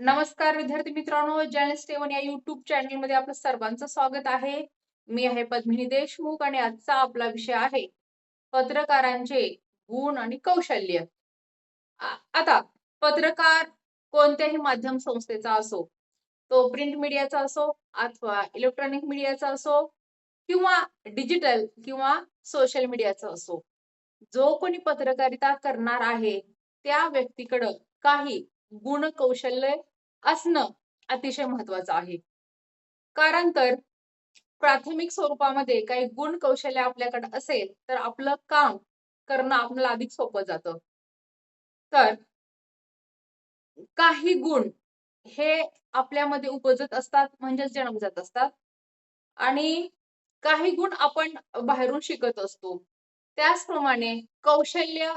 नमस्कार विद्यार्थी मित्रांनो जर्नलिस्ट एवन या युट्यूब चॅनलमध्ये आपलं सर्वांचं स्वागत आहे. मी आहे पद्मिनी देशमुख आणि आजचा आपला विषय आहे पत्रकारांचे गुण आणि कौशल्य. आता पत्रकार कोणत्याही माध्यम संस्थेचा असो तो प्रिंट मीडियाचा असो अथवा इलेक्ट्रॉनिक मीडियाचा असो किंवा डिजिटल किंवा सोशल मीडियाचा असो जो कोणी पत्रकारिता करणार आहे त्या व्यक्तीकडं काही गुण कौशल्य असणं अतिशय महत्वाचं आहे. कारण तर प्राथमिक स्वरूपामध्ये काही गुण कौशल्य आपल्याकडे असेल तर आपलं काम करणं आपल्याला अधिक सोपं जातं. तर काही गुण हे आपल्यामध्ये उपजत असतात म्हणजेच जन्मजात असतात. आणि काही गुण आपण बाहेरून शिकत असतो. त्याचप्रमाणे कौशल्य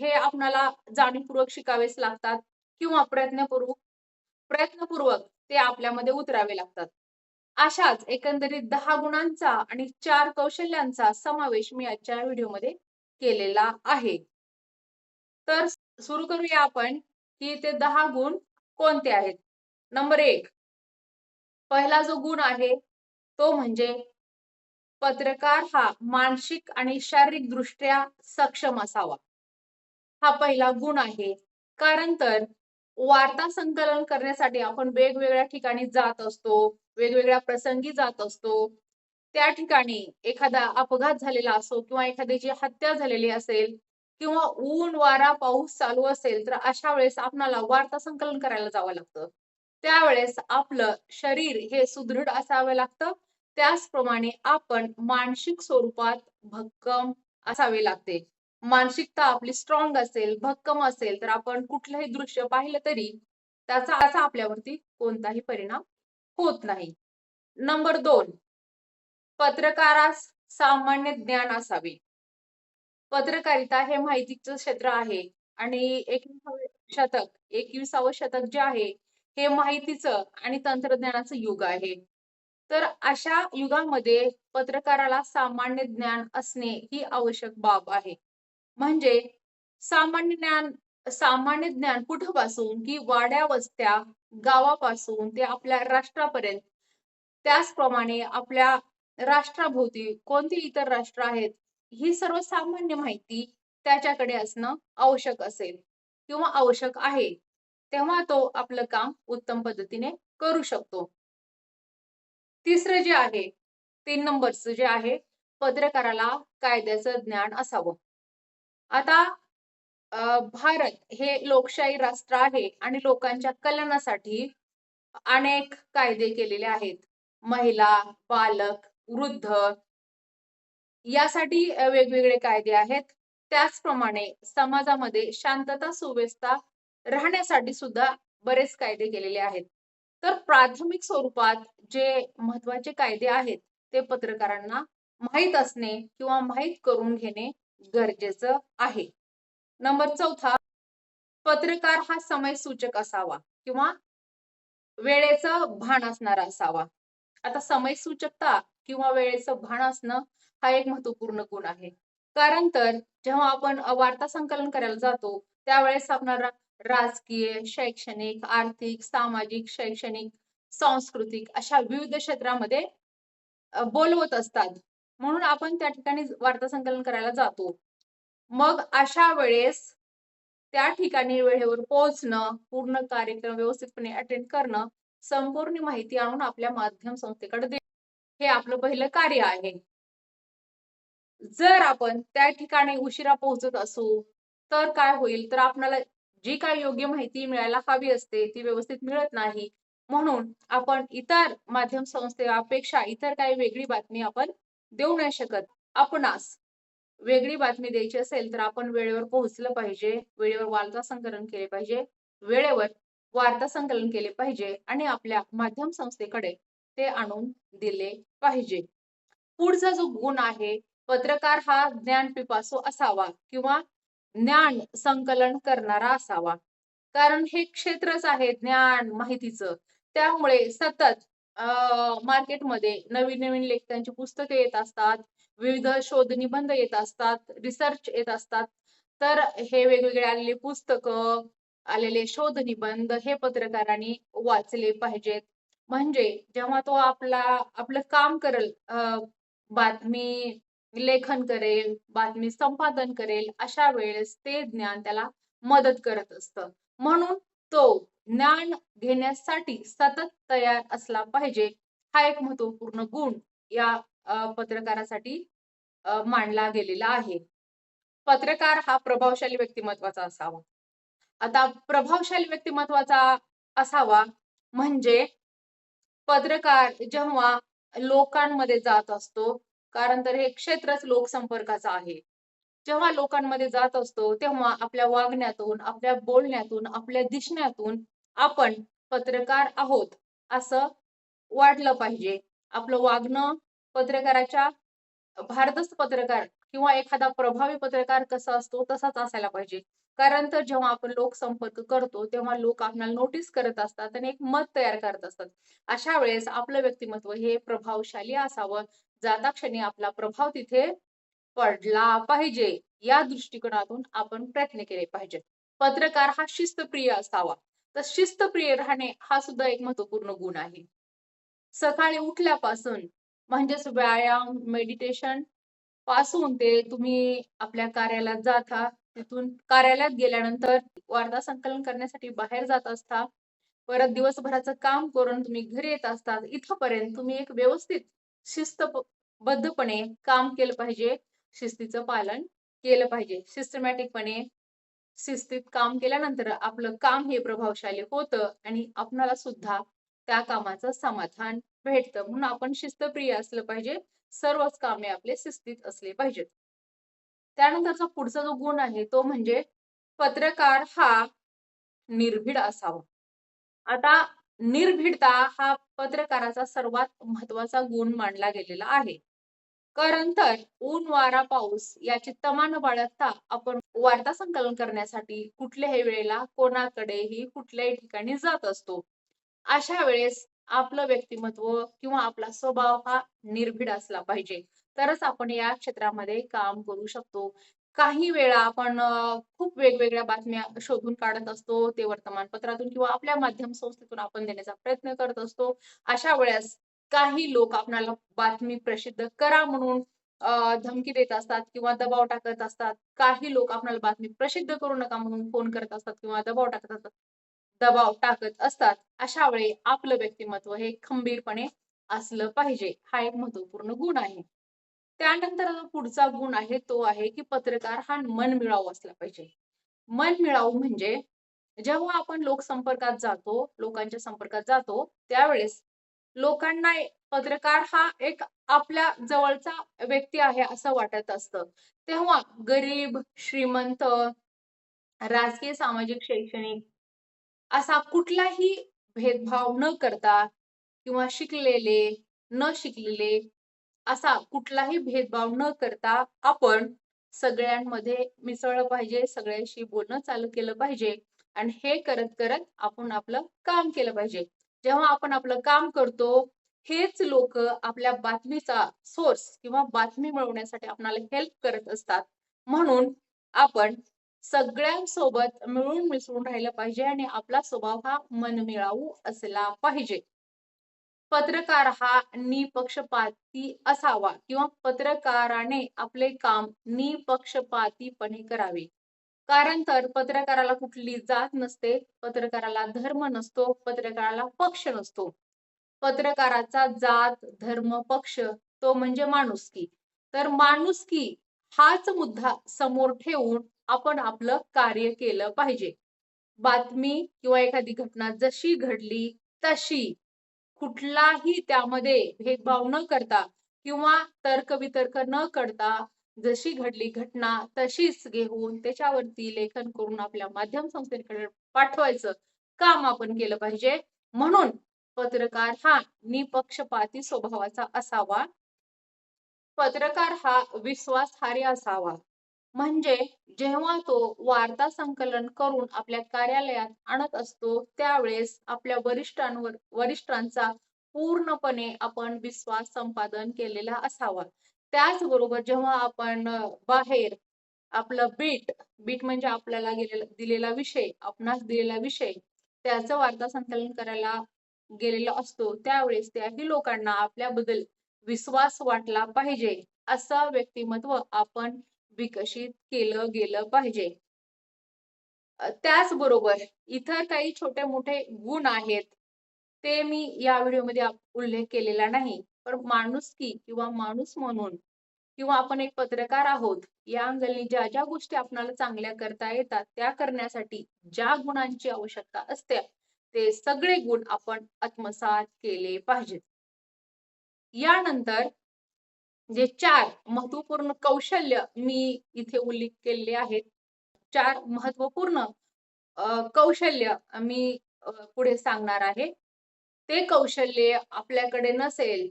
हे आपणाला जाणीवपूर्वक शिकावेच लागतात. किंवा प्रयत्नपूर्वक प्रयत्नपूर्वक ते आपल्यामध्ये उतरावे लागतात. अशाच एकंदरीत दहा गुणांचा आणि चार कौशल्यांचा समावेश मी आजच्या व्हिडिओमध्ये केलेला आहे. तर सुरू करूया आपण की ते दहा गुण कोणते आहेत? नंबर एक पहिला जो गुण आहे तो म्हणजे पत्रकार हा मानसिक आणि शारीरिक दृष्ट्या सक्षम असावा. हा पहिला गुण आहे. कारण तर वार्ता संकलन करण्यासाठी आपण वेगवेगळ्या ठिकाणी जात असतो वेगवेगळ्या प्रसंगी जात असतो. त्या ठिकाणी एखादा अपघात झालेला असो किंवा एखाद्याची हत्या झालेली असेल किंवा ऊन वारा पाऊस चालू असेल तर अशा वेळेस आपणाला वार्ता संकलन करायला जावं लागतं. त्यावेळेस आपलं शरीर हे सुदृढ असावं लागतं. त्याचप्रमाणे आपण मानसिक स्वरूपात भक्कम असावे लागते. मानसिकता आपली स्ट्रॉंग असेल भक्कम असेल तर आपण कुठलंही दृश्य पाहिलं तरी त्याचा असा आपल्यावरती कोणताही परिणाम होत नाही. नंबर दोन पत्रकारास सामान्य ज्ञान असावे. पत्रकारिता हे माहितीचं क्षेत्र आहे आणि एकविसावे शतक एकविसावं शतक जे आहे हे माहितीचं आणि तंत्रज्ञानाचं युग आहे. तर अशा युगामध्ये पत्रकाराला सामान्य ज्ञान असणे ही आवश्यक बाब आहे. म्हणजे सामान्य ज्ञान सामान्य ज्ञान कुठपासून की वाड्या वस्त्या गावापासून ते आपल्या राष्ट्रापर्यंत? त्याचप्रमाणे आपल्या राष्ट्राभोवती कोणती इतर राष्ट्र आहेत? ही सर्व सामान्य माहिती त्याच्याकडे असणं आवश्यक असेल किंवा आवश्यक आहे. तेव्हा तो आपलं काम उत्तम पद्धतीने करू शकतो. तिसरं जे आहे तीन नंबरचं जे आहे पत्रकाराला कायद्याचं ज्ञान असावं. आता भारत हे लोकशाही राष्ट्र आहे आणि लोकांच्या कल्याणासाठी अनेक कायदे केलेले आहेत. महिला बालक वृद्ध यासाठी वेगवेगळे कायदे आहेत. त्याचप्रमाणे समाजामध्ये शांतता सुव्यवस्था राहण्यासाठी सुद्धा बरेच कायदे केलेले आहेत. तर प्राथमिक स्वरूपात जे महत्त्वाचे कायदे आहेत ते पत्रकारांना माहीत असणे किंवा माहीत करून घेणे गरजेचं आहे. नंबर चौथा पत्रकार हा समय सूचक असावा किंवा वेळेचं भान असणारा असावा. आता समय सूचकता किंवा वेळेचं भान असणं हा एक महत्त्वपूर्ण गुण आहे. कारण तर जेव्हा आपण वार्ता संकलन करायला जातो त्यावेळेस आपणाला राजकीय शैक्षणिक आर्थिक सामाजिक शैक्षणिक सांस्कृतिक अशा विविध क्षेत्रामध्ये बोलवत असतात. म्हणून आपण त्या ठिकाणी वार्ता संकलन करायला जातो. मग अशा वेळेस त्या ठिकाणी वेळेवर पोहोचणं पूर्ण कार्यक्रम व्यवस्थितपणे अटेंड करणं संपूर्ण माहिती आणून आपल्या माध्यम संस्थेकडे दे हे आपलं पहिलं कार्य आहे. जर आपण त्या ठिकाणी उशिरा पोहोचत असू तर काय होईल? तर आपल्याला जी काय योग्य माहिती मिळायला हवी असते ती व्यवस्थित मिळत नाही. म्हणून आपण इतर माध्यम संस्थेपेक्षा इतर काही वेगळी बातमी आपण देऊ नाही शकत. आपणास वेगळी बातमी द्यायची असेल तर आपण वेळेवर पोहोचलं पाहिजे. वेळेवर वार्ता संकलन केले पाहिजे. वेळेवर वार्ता संकलन केले पाहिजे आणि आपल्या माध्यम संस्थेकडे ते आणून दिले पाहिजे. पुढचा जो गुण आहे पत्रकार हा ज्ञान पिपासू असावा किंवा ज्ञान संकलन करणारा असावा. कारण हे क्षेत्रच आहे ज्ञान माहितीचं. त्यामुळे सतत मार्केटमध्ये नवीन नवीन लेखकांची पुस्तके येत असतात विविध शोध निबंध येत असतात रिसर्च येत असतात. तर हे वेगवेगळे आलेले पुस्तकं आलेले शोध निबंध हे पत्रकारांनी वाचले पाहिजेत. म्हणजे जेव्हा तो आपला आपलं काम करेल बातमी लेखन करेल बातमी संपादन करेल अशा वेळेस ते ज्ञान त्याला मदत करत असतं. म्हणून तो ज्ञान घेण्यासाठी सतत तयार असला पाहिजे. हा एक महत्त्वपूर्ण गुण या पत्रकारासाठी मांडला गेलेला आहे. पत्रकार हा प्रभावशाली व्यक्तिमत्वाचा असावा. आता प्रभावशाली व्यक्तिमत्वाचा असावा म्हणजे पत्रकार जेव्हा लोकांमध्ये जात असतो कारण तर हे क्षेत्रच लोकसंपर्काचं आहे. जेव्हा लोकांमध्ये जात असतो तेव्हा आपल्या वागण्यातून आपल्या बोलण्यातून आपल्या दिसण्यातून आपण पत्रकार आहोत असं वाटलं पाहिजे. आपलं वागणं पत्रकाराच्या भारदस्त पत्रकार किंवा एखादा प्रभावी पत्रकार कसा असतो तसाच असायला पाहिजे. कारण तर जेव्हा आपण लोकसंपर्क करतो तेव्हा लोक आपल्याला नोटीस करत असतात आणि एक मत तयार करत असतात. अशा वेळेस आपलं व्यक्तिमत्व हे प्रभावशाली असावं. जाता क्षणी आपला प्रभाव तिथे पडला पाहिजे. या दृष्टिकोनातून आपण प्रयत्न केले पाहिजेत. पत्रकार हा शिस्तप्रिय असावा. तर शिस्तप्रिय राहणे हा सुद्धा एक महत्त्वपूर्ण गुण आहे. सकाळी उठल्यापासून म्हणजेच व्यायाम मेडिटेशनपासून ते तुम्ही आपल्या कार्यालयात जाता. तिथून कार्यालयात गेल्यानंतर वार्ता संकलन करण्यासाठी बाहेर जात असता. परत दिवसभराचं काम करून तुम्ही घरी येत असतात इथपर्यंत तुम्ही एक व्यवस्थित शिस्तबद्धपणे काम केलं पाहिजे. शिस्तीचं पालन केलं पाहिजे. सिस्टमॅटिकपणे शिस्तीत काम केल्यानंतर आपलं काम हे प्रभावशाली होतं आणि आपणाला सुद्धा त्या कामाचं समाधान भेटतं. म्हणून आपण शिस्तप्रिय असलं पाहिजे. सर्वच कामे आपले शिस्तीत असले पाहिजेत. त्यानंतरचा पुढचा जो गुण आहे तो म्हणजे पत्रकार हा निर्भीड असावा. आता निर्भीडता हा पत्रकाराचा सर्वात महत्त्वाचा गुण मानला गेलेला आहे. कारण तर ऊन वारा पाऊस याची तमान बाळगता आपण वार्ता संकलन करण्यासाठी कुठल्याही वेळेला कोणाकडेही कुठल्याही ठिकाणी जात असतो. अशा वेळेस आपलं व्यक्तिमत्व किंवा आपला स्वभाव हा निर्भीड असला पाहिजे. तरच आपण या क्षेत्रामध्ये काम करू शकतो. काही वेळा आपण खूप वेगवेगळ्या बातम्या शोधून काढत असतो. ते वर्तमानपत्रातून किंवा आपल्या माध्यम संस्थेतून आपण देण्याचा प्रयत्न करत असतो. अशा वेळेस काही लोक आपल्याला बातमी प्रसिद्ध करा म्हणून धमकी देत असतात किंवा दबाव टाकत असतात. काही लोक आपल्याला बातमी प्रसिद्ध करू नका म्हणून फोन करत असतात किंवा दबाव टाकत असतात. दबाव टाकत असतात. अशा वेळी आपलं व्यक्तिमत्व हे खंबीरपणे असलं पाहिजे. हा एक महत्त्वपूर्ण गुण आहे. त्यानंतर पुढचा गुण आहे तो आहे की पत्रकार हा मनमिळाऊ असला पाहिजे. मनमिळाऊ म्हणजे जेव्हा आपण लोकसंपर्कात जातो लोकांच्या संपर्कात जातो त्यावेळेस लोकांना पत्रकार हा एक आपल्या जवळचा व्यक्ती आहे असं वाटत असतं. तेव्हा गरीब श्रीमंत राजकीय सामाजिक शैक्षणिक असा कुठलाही भेदभाव न करता किंवा शिकलेले न शिकलेले असा कुठलाही भेदभाव न करता आपण सगळ्यांमध्ये मिसळलं पाहिजे सगळ्यांशी बोलणं चालू केलं पाहिजे आणि हे करत करत आपण आपलं काम केलं पाहिजे. जेव्हा आपण आपलं काम करतो हेच लोक आपल्या बातमीचा सोर्स किंवा बातमी मिळवण्यासाठी आपल्याला हेल्प करत असतात. म्हणून आपण सगळ्यांसोबत मिळून मिसळून राहिलं पाहिजे आणि आपला स्वभाव हा मनमिळावू असला पाहिजे. पत्रकार हा निपक्षपाती असावा किंवा पत्रकाराने आपले काम निपक्षपातीपणे करावे. कारण तर पत्रकाराला कुठली जात नसते पत्रकाराला धर्म नसतो पत्रकाराला पक्ष नसतो. पत्रकाराचा जात धर्म पक्ष तो म्हणजे माणुसकी. तर माणुसकी हाच मुद्दा समोर ठेवून आपण आपलं कार्य केलं पाहिजे. बातमी किंवा एखादी घटना जशी घडली तशी. कुठलाही त्यामध्ये भेदभाव न करता किंवा तर्कवितर्क न करता जशी घडली घटना तशीच घेऊन त्याच्यावरती लेखन करून आपल्या माध्यम संस्थेकडे पाठवायचं काम आपण केलं पाहिजे. म्हणून पत्रकार हा निपक्षपाती स्वभावाचा असावा. पत्रकार हा विश्वासार्ह असावा. म्हणजे जेव्हा तो वार्ता संकलन करून आपल्या कार्यालयात आणत असतो त्यावेळेस आपल्या वरिष्ठांवर वरिष्ठांचा पूर्णपणे आपण विश्वास संपादन केलेला असावा. त्याचबरोबर जेव्हा आपण बाहेर आपलं बीट बीट म्हणजे आपल्याला गेलेला दिलेला विषय आपणास दिलेला विषय त्याचं वार्ता संकलन करायला गेलेला असतो त्यावेळेस त्याही लोकांना आपल्याबद्दल विश्वास वाटला पाहिजे असं व्यक्तिमत्व आपण विकसित केलं गेलं पाहिजे. त्याचबरोबर इतर काही छोटे मोठे गुण आहेत ते मी या व्हिडिओमध्ये उल्लेख केलेला नाही. पण माणुसकी किंवा माणूस म्हणून किंवा आपण एक पत्रकार आहोत या अंगलनी ज्या ज्या गोष्टी आपल्याला चांगल्या करता येतात त्या करण्यासाठी ज्या गुणांची आवश्यकता असते ते सगळे गुण आपण आत्मसात केले पाहिजेत. यानंतर जे चार महत्त्वपूर्ण कौशल्य मी इथे उल्लेख केलेले आहेत चार महत्त्वपूर्ण कौशल्य मी पुढे सांगणार आहे. ते कौशल्य आपल्याकडे नसेल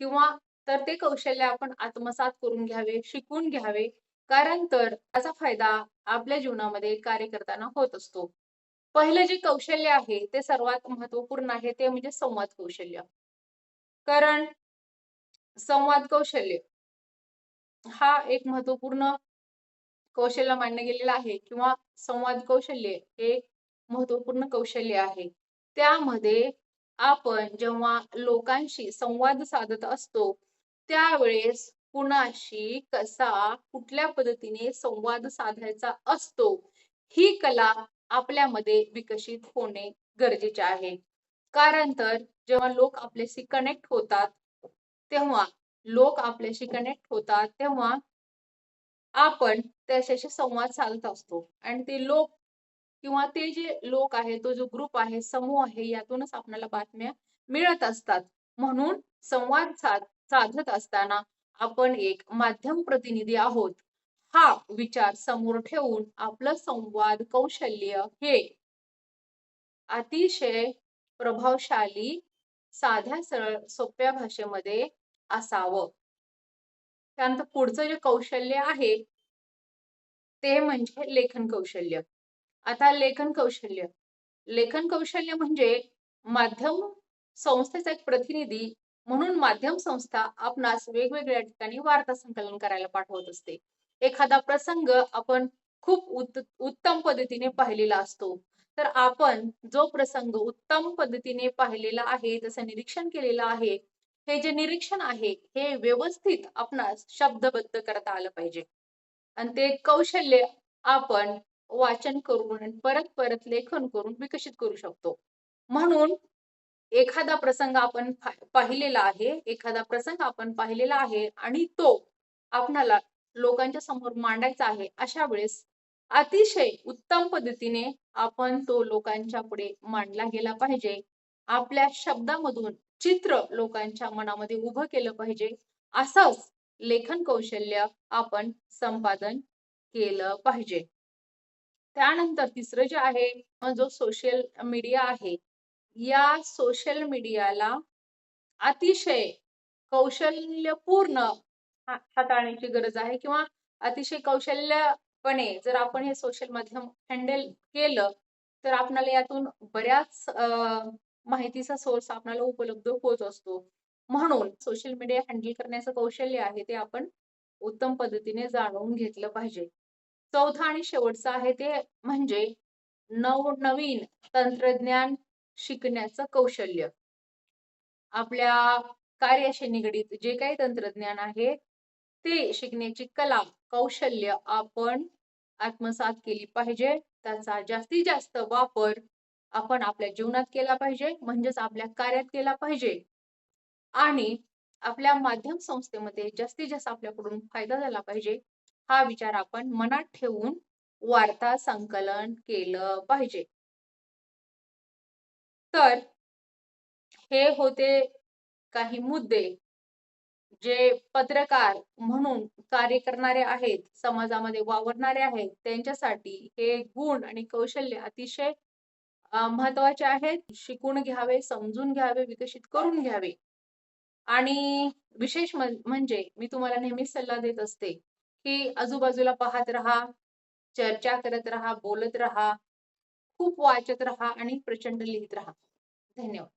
किंवा तर ते कौशल्य आपण आत्मसात करून घ्यावे शिकून घ्यावे. कारण तर त्याचा फायदा आपल्या जीवनामध्ये कार्य करताना होत असतो. पहिलं जे कौशल्य आहे ते सर्वात महत्त्वपूर्ण आहे ते म्हणजे संवाद कौशल्य. कारण संवाद कौशल्य हा एक महत्त्वपूर्ण कौशल्य मानलं गेलेलं आहे किंवा संवाद कौशल्य हे महत्त्वपूर्ण कौशल्य आहे. त्यामध्ये आपण जेव्हा लोकांशी संवाद साधत असतो त्यावेळेस कुणाशी कसा कुठल्या पद्धतीने संवाद साधायचा असतो ही कला आपल्यामध्ये विकसित होणे गरजेचे आहे. कारण तर जेव्हा लोक आपल्याशी कनेक्ट होतात तेव्हा लोक आपल्याशी कनेक्ट होतात तेव्हा आपण त्याच्याशी संवाद साधत असतो. आणि ते लोक किंवा ते जे लोक आहे तो जो ग्रुप आहे समूह आहे यातूनच आपल्याला बातम्या मिळत असतात. म्हणून संवाद साध साधत असताना आपण एक माध्यम प्रतिनिधी आहोत. हा विचार समोर ठेवून आपलं संवाद कौशल्य हे अतिशय प्रभावशाली साध्या सरळ सोप्या भाषेमध्ये असावं. त्यानंतर पुढचं जे कौशल्य आहे ते म्हणजे लेखन कौशल्य. आता लेखन कौशल्य. लेखन कौशल्य म्हणजे माध्यम संस्थेचा एक प्रतिनिधी म्हणून माध्यम संस्था आपणास वेगवेगळ्या ठिकाणी वार्ता संकलन करायला पाठवत असते. एखादा प्रसंग आपण खूप उत्तम पद्धतीने पाहिलेला असतो. तर आपण जो प्रसंग उत्तम पद्धतीने पाहिलेला आहे जसं निरीक्षण केलेलं आहे हे जे निरीक्षण आहे हे व्यवस्थित आपणास शब्दबद्ध करता आलं पाहिजे. आणि ते कौशल्य आपण वाचन करून परत परत लेखन करून विकसित करू शकतो. म्हणून एखादा प्रसंग आपण पाहिलेला आहे एखादा प्रसंग आपण पाहिलेला आहे आणि तो आपणाला लोकांच्या समोर मांडायचा आहे अशा वेळेस अतिशय उत्तम पद्धतीने आपण तो लोकांच्या पुढे मांडला गेला पाहिजे. आपल्या शब्दामधून चित्र लोकांच्या मनामध्ये उभं केलं पाहिजे. असंच लेखन कौशल्य आपण संपादन केलं पाहिजे. त्यानंतर तिसरं जे आहे जो सोशल मीडिया आहे या सोशल मीडियाला अतिशय कौशल्यपूर्ण हाताळण्याची गरज आहे किंवा अतिशय कौशल्यपणे जर आपण हे सोशल माध्यम हँडल केलं तर आपल्याला यातून बऱ्याच माहितीचा सोर्स आपल्याला उपलब्ध होत असतो. म्हणून सोशल मीडिया हँडल करण्याचं कौशल्य आहे ते आपण उत्तम पद्धतीने जाणून घेतलं पाहिजे. चौथा आणि शेवटचा आहे ते म्हणजे नवनवीन तंत्रज्ञान शिकण्याचं कौशल्य. आपल्या कार्याशी निगडीत जे काही तंत्रज्ञान आहे ते शिकण्याची कला कौशल्य आपण आत्मसात केली पाहिजे. त्याचा जास्तीत जास्त वापर आपण आपल्या जीवनात केला पाहिजे म्हणजेच आपल्या कार्यात केला पाहिजे. आणि आपल्या माध्यम संस्थेमध्ये जास्तीत जास्त आपल्याकडून फायदा झाला पाहिजे. हा विचार आपण मनात ठेवून वार्ता संकलन केलं पाहिजे. तर हे होते काही मुद्दे जे पत्रकार म्हणून कार्य करणारे आहेत समाजामध्ये वावरणारे आहेत त्यांच्यासाठी हे गुण आणि कौशल्य अतिशय महत्त्वाचे आहेत. शिकून घ्यावे समजून घ्यावे विकसित करून घ्यावे. आणि विशेष म्हणजे मी तुम्हाला नेहमीच सल्ला देत असते की आजूबाजूला पाहत राहा चर्चा करत राहा बोलत राहा खूप वाचत राहा आणि प्रचंड लिहित राहा. धन्यवाद.